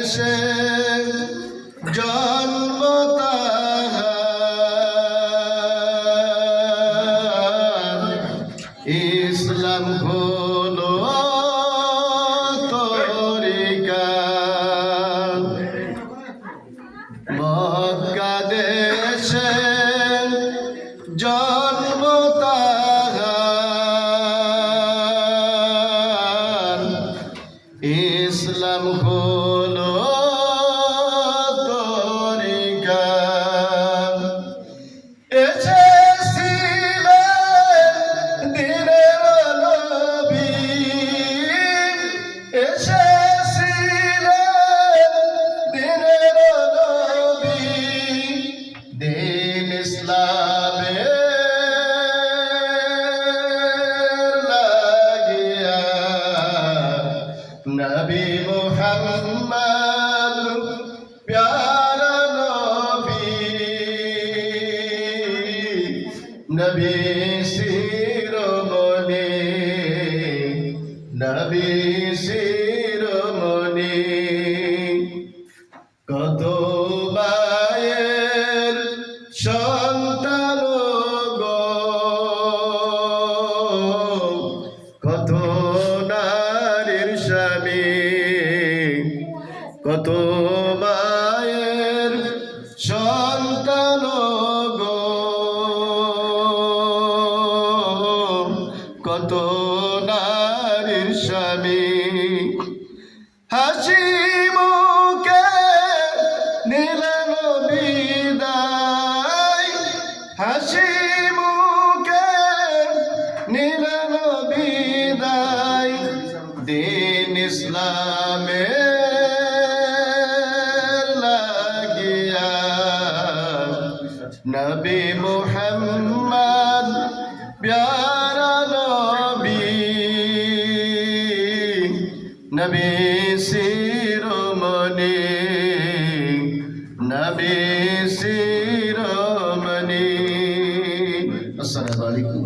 বাংলাদেশে জন্ম ইসলাম হলো তরিকা। মক্কাদেশে জন্ম ইসলাম হলো। নবী মোহাম্মদ প্যার নবী। নবী শিরোমণি নবী কত নারীর স্বামী। হাসি মুখে নিলেন বিদায়। হাসি মুখে নিলেন বিদায় দিন ইসলামে লাগিয়া। নবী মুহাম্মদ প্যারা নবী শিরোমণি নবী শিরোমণি। আসসালামু আলাইকুম